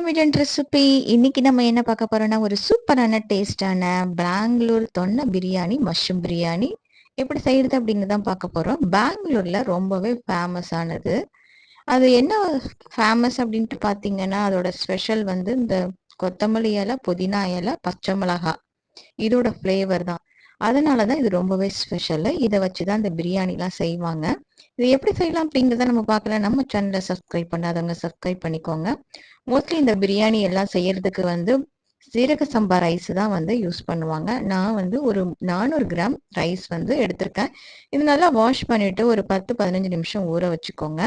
தமிழன் ரெசிபி இன்னைக்கு நம்ம என்ன பார்க்க போறோம்னா ஒரு சூப்பரான டேஸ்டான பெங்களூர் தொன்ன பிரியாணி மஷ்ரூம் பிரியாணி. எப்படி செய்யறது அப்படின்னு தான் பார்க்க போறோம். பெங்களூர்ல ரொம்பவே ஃபேமஸ் ஆனது. அது என்ன ஃபேமஸ் அப்படின்ட்டு பார்த்தீங்கன்னா அதோட ஸ்பெஷல் வந்து இந்த கொத்தமல்லி இலை புதினா இலை பச்சை மிளகா இதோட ஃப்ளேவர் தான். அதனால தான் இது ரொம்பவே ஸ்பெஷல் இதை வச்சு தான் இந்த பிரியாணிலாம் செய்வாங்க. இது எப்படி செய்யலாம் அப்படிங்கிறத நம்ம பார்க்கலாம் நம்ம சேனலை சப்ஸ்கிரைப் பண்ணாதவங்க சப்ஸ்கிரைப் பண்ணிக்கோங்க. மோஸ்ட்லி இந்த பிரியாணி எல்லாம் செய்யறதுக்கு வந்து சீரக சம்பா ரைஸ் தான் வந்து யூஸ் பண்ணுவாங்க. நான் வந்து ஒரு நானூறு கிராம் ரைஸ் வந்து எடுத்திருக்கேன். இது நல்லா வாஷ் பண்ணிட்டு ஒரு பத்து பதினஞ்சு நிமிஷம் ஊற வச்சுக்கோங்க.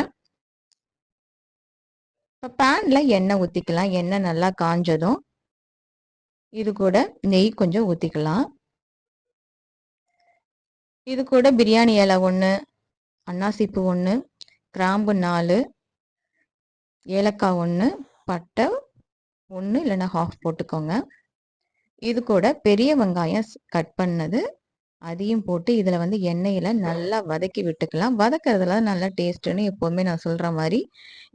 இப்போ பேனில் எண்ணெய் ஊற்றிக்கலாம் எண்ணெய் நல்லா காஞ்சதும் இது கூட நெய் கொஞ்சம் ஊற்றிக்கலாம் இது கூட பிரியாணி இலை ஒன்று அன்னாசிப்பு ஒன்று கிராம்பு நாலு ஏலக்காய் ஒன்று பட்டை ஒன்று இல்லைன்னா ஹாஃப் போட்டுக்கோங்க. இது கூட பெரிய வெங்காயம் கட் பண்ணது. அதையும் போட்டு இதில் வந்து எண்ணெயில் நல்லா வதக்கி விட்டுக்கலாம். வதக்கிறதுல நல்லா டேஸ்ட்டுன்னு எப்போவுமே நான் சொல்கிற மாதிரி.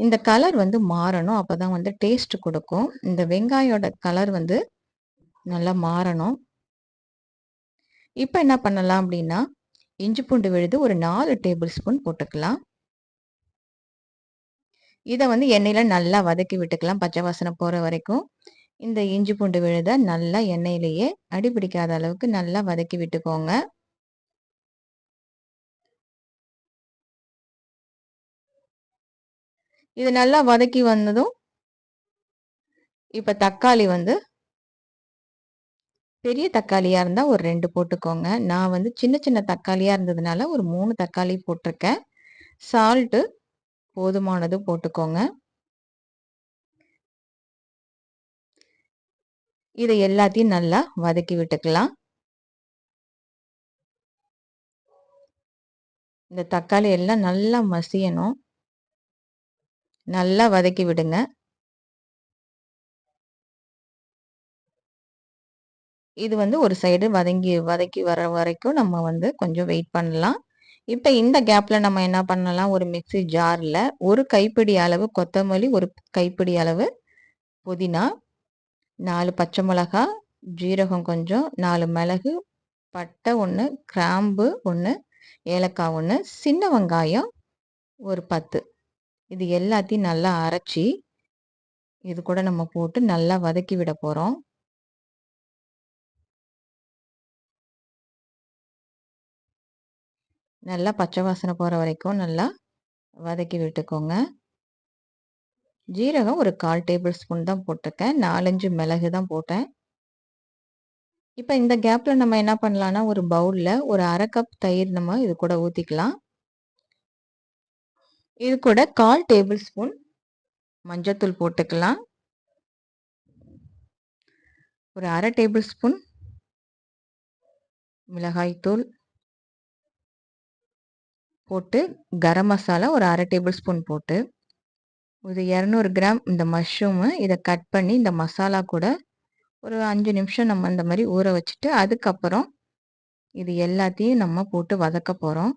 இந்த கலர் வந்து மாறணும். அப்போ தான் வந்து டேஸ்ட் கொடுக்கும். இந்த வெங்காயோட கலர் வந்து நல்லா மாறணும். இப்போ என்ன பண்ணலாம் அப்படின்னா இஞ்சி பூண்டு விழுது ஒரு நாலு டேபிள் ஸ்பூன் போட்டுக்கலாம். இதை வந்து எண்ணெயில் நல்லா வதக்கி விட்டுக்கலாம் பச்சை வாசனை போகிற வரைக்கும். இந்த இஞ்சி பூண்டு விழுத நல்லா எண்ணெயிலேயே அடிபிடிக்காத அளவுக்கு நல்லா வதக்கி விட்டுக்கோங்க. இது நல்லா வதக்கி வந்ததும் இப்போ தக்காளி வந்து பெரிய தக்காளியாக இருந்தால் ஒரு ரெண்டு போட்டுக்கோங்க. நான் வந்து சின்ன சின்ன தக்காளியாக இருந்ததுனால ஒரு மூணு தக்காளி போட்டிருக்கேன். சால்ட்டு போதுமானது போட்டுக்கோங்க. இதை எல்லாத்தையும் நல்லா வதக்கி விட்டுக்கலாம். இந்த தக்காளி எல்லாம் நல்லா மசியணும். நல்லா வதக்கி விடுங்க. இது வந்து ஒரு சைடு வதங்கி வதக்கி வர வரைக்கும் நம்ம வந்து கொஞ்சம் வெயிட் பண்ணலாம். இப்போ இந்த கேப்பில் நம்ம என்ன பண்ணலாம்? ஒரு மிக்சி ஜாரில் ஒரு கைப்பிடி அளவு கொத்தமல்லி ஒரு கைப்பிடி அளவு புதினா நாலு பச்சை மிளகா ஜீரகம் கொஞ்சம் நாலு மிளகு பட்டை ஒன்று கிராம்பு ஒன்று ஏலக்காய் ஒன்று சின்ன வெங்காயம் ஒரு பத்து. இது எல்லாத்தையும் நல்லா அரைச்சி இது கூட நம்ம போட்டு நல்லா வதக்கி விட போகிறோம் நல்லா பச்சை வாசனை போகிற வரைக்கும் நல்லா வதக்கி விட்டுக்கோங்க. ஜீரகம் ஒரு கால் டேபிள் ஸ்பூன் தான் போட்டிருக்கேன். நாலஞ்சு மிளகு தான் போட்டேன். இப்போ இந்த கேப்பில் நம்ம என்ன பண்ணலான்னா ஒரு பவுலில் ஒரு அரை கப் தயிர் நம்ம இது கூட ஊற்றிக்கலாம் இது கூட கால் டேபிள் ஸ்பூன் மஞ்சத்தூள் போட்டுக்கலாம். ஒரு அரை டேபிள் ஸ்பூன் மிளகாய்த்தூள் போட்டு கரம் மசாலா ஒரு அரை டேபிள் ஸ்பூன் போட்டு ஒரு இரநூறு கிராம் இந்த மஷ்ரூமு இதை கட் பண்ணி இந்த மசாலா கூட ஒரு அஞ்சு நிமிஷம் நம்ம இந்த மாதிரி ஊற வச்சுட்டு அதுக்கப்புறம் இது எல்லாத்தையும் நம்ம போட்டு வதக்க போகிறோம்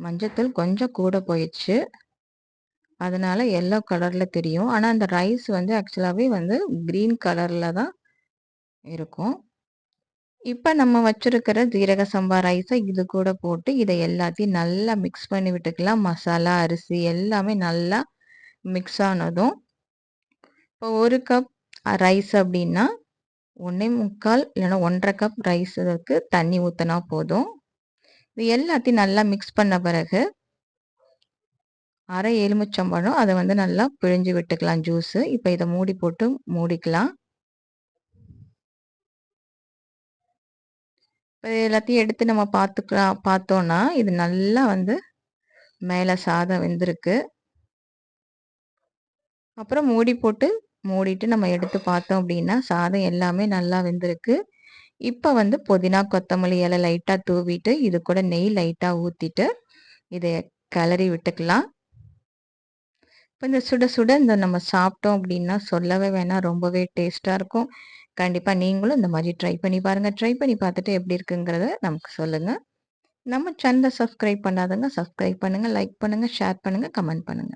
மஞ்சத்தூள் கொஞ்சம் கூட போயிடுச்சு. அதனால எல்லோ கலரில் தெரியும். ஆனால் அந்த ரைஸ் வந்து ஆக்சுவலாகவே வந்து க்ரீன் கலரில் தான் இருக்கும். இப்போ நம்ம வச்சிருக்கிற ஜீரக சம்பா ரைஸை இது கூட போட்டு இதை எல்லாத்தையும் நல்லா மிக்ஸ் பண்ணி விட்டுக்கலாம். மசாலா அரிசி எல்லாமே நல்லா மிக்ஸ் ஆனதும் இப்போ ஒரு கப் ரைஸ் அப்படின்னா ஒன்றே முக்கால் இல்லைன்னா ஒன்றரை கப் ரைஸுக்கு தண்ணி ஊற்றினா போதும். இது எல்லாத்தையும் நல்லா மிக்ஸ் பண்ண பிறகு அரை எலுமிச்சம்பழம் அதை வந்து நல்லா பிழிஞ்சு விட்டுக்கலாம் ஜூஸு இப்போ இதை மூடி போட்டு மூடிக்கலாம். எல்லாத்தையும் எடுத்து நம்ம பார்த்துக்கலாம் பார்த்தோன்னா இது நல்லா வந்து மேலே சாதம் வெந்திருக்கு. அப்புறம் மூடி போட்டு மூடிட்டு நம்ம எடுத்து பார்த்தோம் அப்படின்னா சாதம் எல்லாமே நல்லா வெந்திருக்கு. இப்போ வந்து புதினா கொத்தமல்லி இலை லைட்டாக தூவிட்டு இது கூட நெய் லைட்டாக ஊற்றிட்டு இதை கிளறி விட்டுக்கலாம். இப்போ இந்த சுட சுட இந்த நம்ம சாப்பிட்டோம் அப்படின்னா சொல்லவே வேணாம் ரொம்பவே டேஸ்ட்டாக இருக்கும். கண்டிப்பாக நீங்களும் இந்த மாதிரி ட்ரை பண்ணி பாருங்கள் ட்ரை பண்ணி பார்த்துட்டு எப்படி இருக்குங்கிறத நமக்கு சொல்லுங்கள் நம்ம சேனலை சப்ஸ்கிரைப் பண்ணாதவங்க சப்ஸ்கிரைப் பண்ணுங்கள் லைக் பண்ணுங்கள் ஷேர் பண்ணுங்கள் கமெண்ட் பண்ணுங்கள்